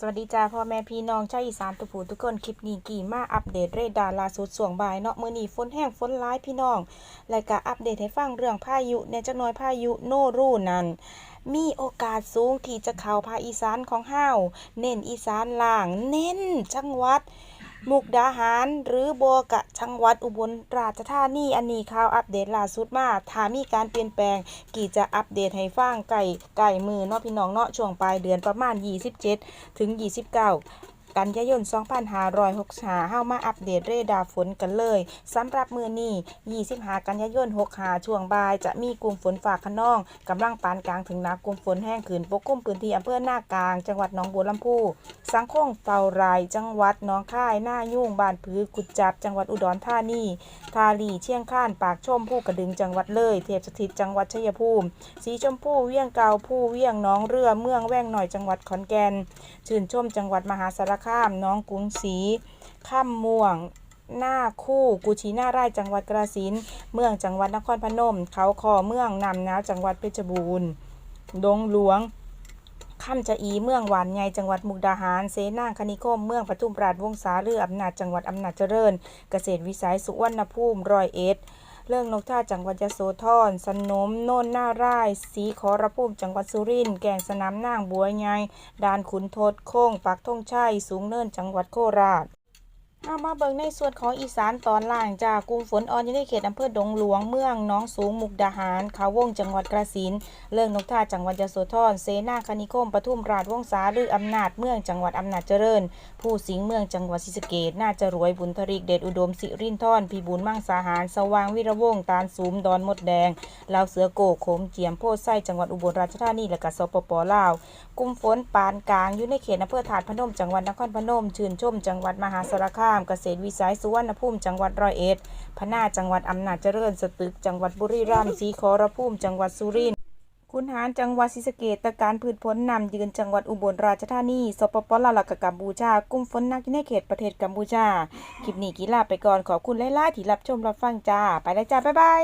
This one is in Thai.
สวัสดีจ้าพ่อแม่พี่น้องชาวอีสานทุกผู้ทุกคนคลิปนี้กี่มาอัปเดตเรดาร์ล่าสุดสวงบายเนาะมื้อนี้ฝนแห้งฝนร้ายพี่น้องและก็อัปเดตให้ฟังเรื่องพายุในจักหน่อยพายุโนรูนั้น มีโอกาสสูงที่จะเข้าภาคอีสานของเฮาเน้นอีสานล่าง เน้นจังหวัด มุกดาหารหรือโบกะชังวัดอุบลราชธานีอันนี้ข่าวอัปเดตล่าสุดมาถ้ามีการเปลี่ยนแปลงกี่จะอัปเดตให้ฟังไก่ไก่มือเนาะพี่น้องเนาะช่วงปลายเดือนประมาณ 27 ถึง 29 กันยายน 2565เฮามาอัปเดตเรดาร์ฝนกันเลยสำหรับมือนี้25 กันยายน65ช่วงบ่ายจะมีกลุ่มฝนฝากขนองกำลังปานกลางถึงหนักกลุ่มฝนแห้งขืนปกคลุมพื้นที่อำเภอหน้ากลาง จังหวัดหนองบัวลำพู สังคงเฝ้าราย จังหวัดหนองค่ายหน้ายุ่งบ้านผือกุดจับ จังหวัดอุดรธานีทาลีเชียงข้านปากชมผู้กระดึงจังหวัดเลย เทพสถิตจังหวัดชัยภูมิ สีชมพูเวียงเกาผู้เวียงน้องเรือเมืองแว่งหน่อยจังหวัดขอนแก่นชื่นชมจังหวัดมหาสารคามน้องกรุงศรีข้ามม่วง หน้าคู่กุชิหน้าไร่จังหวัดกระสินเมืองจังหวัดนครพนม เขาคอเมืองนำน้าจังหวัดเพชรบูรณ์ดงหลวงค่ำจะอีเมืองหวานใหญ่จังหวัดมุกดาหาร เสนางคณิคม เมืองปทุมราชวงศาเรืออำนาจจังหวัดอำนาจเจริญ เกษตรวิสัยสุวรรณภูมิร้อยเอ็ด เรื่องนกท่าจังหวัดยโสธรสนมโน่นหน้าร่ายสีขอระภูมิจังหวัดสุรินทร์แก่งสนามนางบัวใหญ่ด่านขุนทดโค้งปากทงชัยสูงเนินจังหวัดโคราช เอามาเบิ่งในส่วนของอีสานตอนล่างจากกรุงฝนออนอยู่ในเขตอำเภอดงหลวงเมืองน้องสูงมุกดาหารเขาวงจังหวัดกระสินเรื่องนกท่าจังหวัดยโสธรเสนาคณิคมปทุมราชวงศาหรืออำนาจเมืองจังหวัดอำนาจเจริญ ผู้สิงห์เมืองจังหวัดศรีสะเกษน่าจะรวยบุญทริกเดชอุดมสิรินทรพิบูลมั่งสาหาร สว่างวิระวงศ์ตาลสูมดอนมดแดงลาวเสือโกโขมเจียมโพไส้จังหวัดอุบลราชธานีและกสปปลาวกลุ่มฝนปานกลางอยู่ในเขตอำเภอถาดพนมจังหวัดนครพนม ชื่นชมจังหวัดมหาสารคามาม เกษตรวิสัยสุวรรณภูมิจังหวัดร้อยเอ็ดพะนาจังหวัดอำนาจเจริญ สตึกจังหวัดบุรีรัมย์ศรีขอรภูมิจังหวัดสุรินทร์คุณหารจังหวัดศรีสะเกษตะการพืชผลนำยืนจังหวัดอุบลราชธานีสปปลาวและกกัมพูชากลุ่มฝนนักยู่ในเขตประเทศกัมพูชา คลิปนี้กีฬาไปก่อนขอบคุณไล่ล่าที่รับชมรับฟังจ้า ไปแล้วจ้า บ๊ายบาย